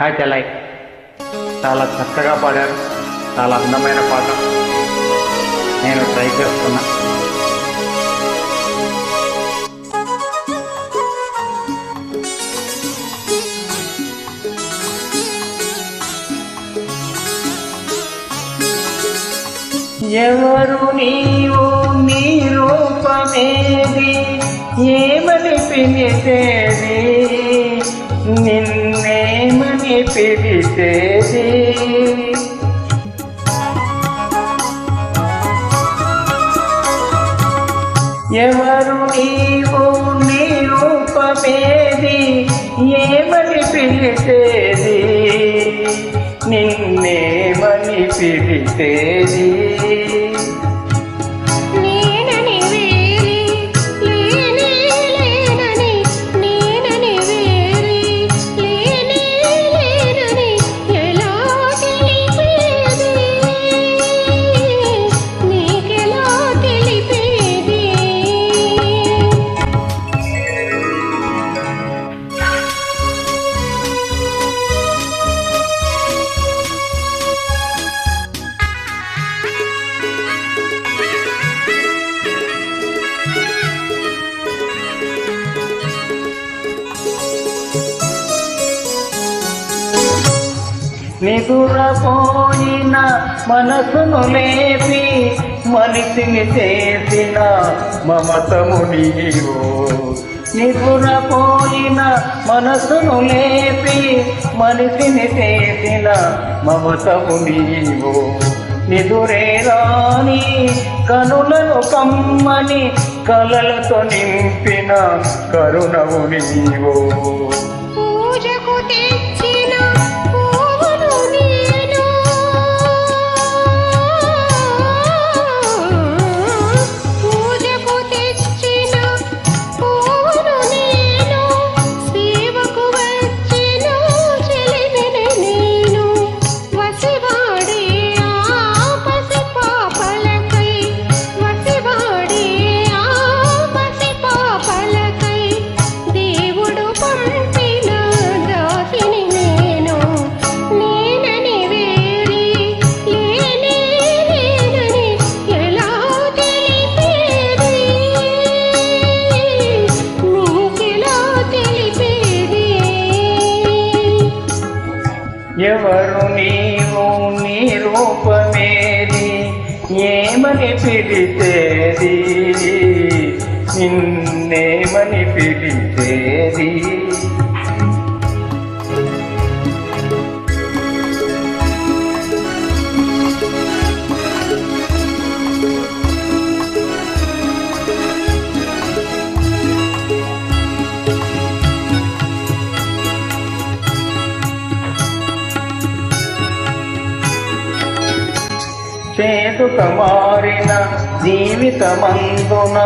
Hi చెల్లై చాలా చక్కగా పాడారు. చాలా అందమైన పాట. నేను ట్రై చేస్తున్నా. ఎవరు నీవు నీ రూపమేది? ఏమని పిలిచేది నిన్న పిలిచేది ఎవరు నీవు నీ రూపమేది ఏమని పిలిచేది నిన్నేమని పిలిచేది నిదురపోయిన మనసును లేపి మనిషిని చేసిన మమతము నీవు. నిదురపోయిన మనసును లేపి మనిషిని చేసిన మమతము నీవు. నిదురే రాని కనులను కమ్మని కలలతో నింపిన కరుణవు నీవు. పూజకు తెచ్చిన ఎవరు నీవు నీ రూపమేది? ఏమని పిలిచేది? నిన్నేమని పిలిచేది? చేతుక మారిన జీవితమందున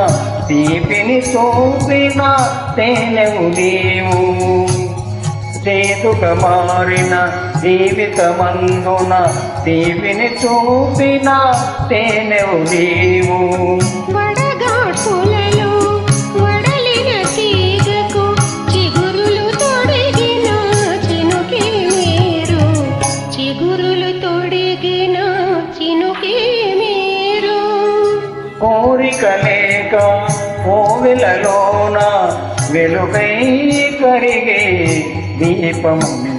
తీపిని చూసిన తేనెవు దేవు చేతుక మారిన జీవితమందున తీపిని చూపిన తేనెవు దేవు చిగురులు కోరిక లేక కోవిలలోన వెలుగై కరిగే దీపము